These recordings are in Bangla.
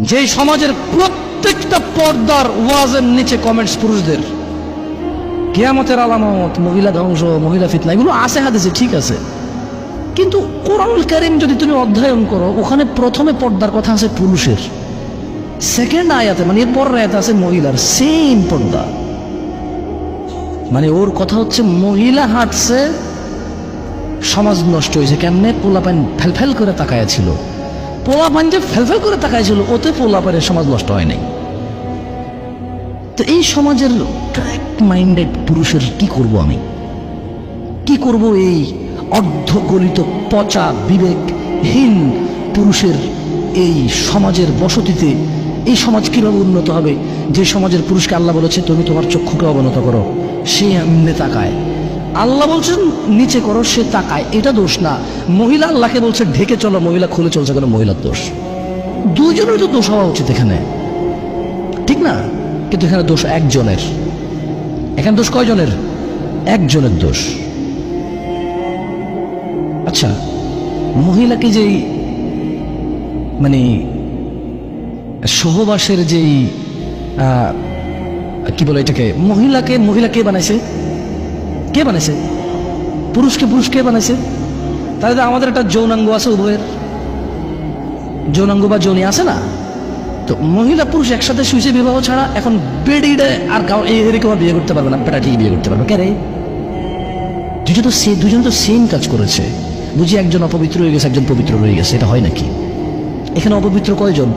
যে সমাজের প্রত্যেকটা পর্দার ওয়াজের নিচে কমেন্টস পুরুষদের। কেয়ামতের আলামত, মহিলা ধ্বংস, মহিলা ফিতনা, এগুলো আছে হাদিসে, ঠিক আছে। কিন্তু কোরআনুল কারিম যদি তুমি অধ্যয়ন করো, ওখানে প্রথমে পর্দার কথা আছে পুরুষের। সেকেন্ড আয়াতে মানে এর পরের আয়াতে আছে মহিলার সেম পর্দা। মানে ওর কথা হচ্ছে, মহিলা হাঁটছে, সমাজ নষ্ট হয়েছে, কেমনে পোলাপান ফেলফেল করে তাকায়া ছিল। পোলাপান যে ফেলফেল করে তাকায় ছিল ওতে পোলাপানের সমাজ নষ্ট হয় নাই। তো এই সমাজের ট্র্যাক মাইন্ডেড পুরুষের কি করব আমি? কি করব এই অর্ধগলিত পচা বিবেকহীন পুরুষের এই সমাজের বসতিতে? এই সমাজ কীভাবে উন্নত হবে? যে সমাজের পুরুষকে আল্লাহ বলেছে, তুমি তোমার চক্ষুকে অবনত করো। সে এমনি তাকায় আল্লাহ বলছেন, নিচে করো, সে তাকায়। এটা দোষ না। মহিলা আল্লাহকে বলছে, ঢেকে চলো, মহিলা খুলে চলছে কেন? মহিলার দোষ। দুজনের তো দোষ হওয়া উচিত এখানে। ঠিক না? কিন্তু এখানে দোষ একজনের। এখানে দোষ কয়জনের? একজনের দোষ। আচ্ছা মহিলাকে যেই মানে সহবাসের যেই কি বলে এটাকে? মহিলাকে, মহিলা কে বানাইছে? কে বানাইছে? পুরুষকে পুরুষ কে বানাইছে? তাহলে আমাদের একটা যৌনাঙ্গ আছে উভয়ের। যৌনাঙ্গ বা যৌনি আছে না? তো মহিলা পুরুষ একসাথে শুয়েছে বিবাহ ছাড়া এখন বেডিডে আর এরকম বিয়ে করতে পারবে না। বেটা ঠিক বিয়ে করতে পারবে। কে রে? দুজন তো সে দুজন তো সেম কাজ করেছে। বুঝি একজন অপবিত্র হয়ে গেছে, একজন পবিত্র রয়ে গেছে। এটা হয় নাকি? এখানে অপবিত্র কয়জন?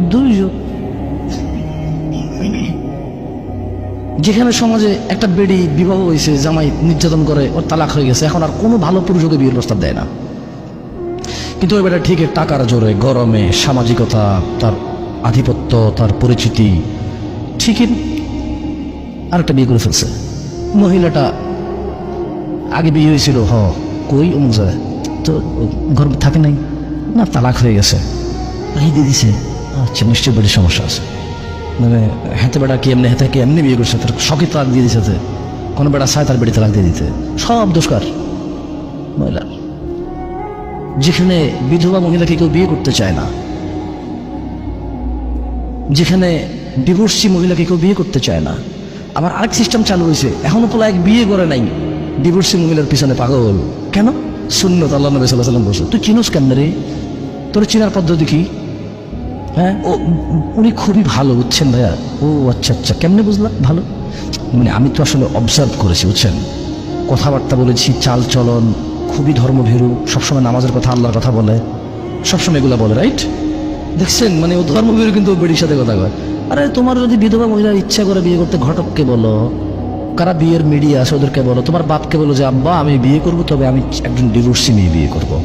দুইজন। যেখানে সমাজে একটা বেডি বিবাহ হয়েছে, জামাই নির্যাতন করে, ওর তালাক হয়ে গেছে, এখন আর কোনো ভালো পুরুষ ওকে বিয়ের প্রস্তাব দেয় না। কিন্তু ওই বেটা ঠিক টাকার জোরে, গরমে, সামাজিকতা, তার আধিপত্য, তার পরিচিতি, ঠিকই আরেকটা বিয়ে করে ফেলছে। মহিলাটা আগে বিয়ে হয়েছিল, হ, কই অমুক জায়গায়? তো ঘর থাকে নাই, না, তালাক হয়ে গেছে। দিয়ে দিছে। আচ্ছা নিশ্চয়ই বেড়ে সমস্যা আছে। মানে হাতে বেড়া কি এমনি হাতে এমনি বিয়ে করছে তার শখে তালাক দিয়ে দিছে কোনো বেড়া চায় তার বেড়ে তালাক দিয়ে দিতে। সব দোষকার মহিলার যেখানে বিধবা মহিলাকে কেউ বিয়ে করতে চায় না, যেখানে ডিভোর্সি মহিলাকে কেউ বিয়ে করতে চায় না, আবার আরেক সিস্টেম চালু হয়েছে এখনও পোলা এক বিয়ে করে নাই। ডিভোর্সি মহিলার পিছনে পাগল। কেন? শূন্য আল্লাহ নবী সাল্লাহ সাল্লাম বসে তুই চিনোস কেন রে? তোর চিনার পদ্ধতি কি? হ্যাঁ? ও, উনি খুবই ভালো, বুঝছেন ভাইয়া? ও আচ্ছা আচ্ছা কেমনে বুঝলাম? ভালো? মানে আমি তো আসলে অবজার্ভ করেছি, বুঝছেন? কথাবার্তা বলেছি চাল চলন খুবই ধর্মভীরু, সবসময় নামাজের কথা, আল্লাহর কথা বলে। সবসময় এগুলো বলে রাইট দেখছেন মানে ও ধর্মভীরু কিন্তু বেডির সাথে কথা কয়। আরে, তোমার যদি বিধবা মহিলার ইচ্ছা করে বিয়ে করতে ঘটককে বলো, কারা বিয়ের মিডিয়া আছে ওদেরকে বলো, তোমার বাপকে বলো যে, আব্বা, আমি বিয়ে করব, তবে আমি একজন ডিভোর্সি মেয়ে বিয়ে করব।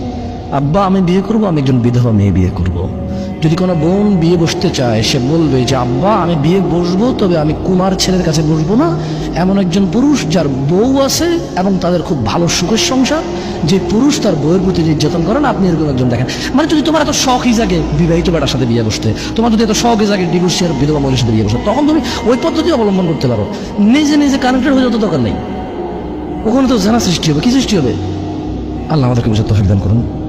আব্বা, আমি বিয়ে করব, আমি একজন বিধবা মেয়ে বিয়ে করব। যদি কোনো বোন বিয়ে বসতে চায়, সে বলবে যে, আব্বা, আমি বিয়ে বসবো, তবে আমি কুমার ছেলের কাছে বসবো না। এমন একজন পুরুষ যার বউ আছে এবং তাদের খুব ভালো সুখের সংসার, যে পুরুষ তার বউয়ের প্রতি নির্যাতন করেন আপনি এরকম একজন দেখেন। মানে যদি তোমার এত শখই জাগে বিবাহিত বেটার সাথে বিয়ে বসতে, তোমার যদি এত শখই জাগে ডিভোর্সি আর বিধবা মহিলার সাথে বিয়ে বসতে, তখন তুমি ওই পদ্ধতি অবলম্বন করতে পারো। নিজে নিজে কানেক্টেড হয়ে যত দরকার নেই। ওখানে তো জানা সৃষ্টি হবে। কি সৃষ্টি হবে? আল্লাহ আমাদেরকে বুঝে তফিক দান করুন।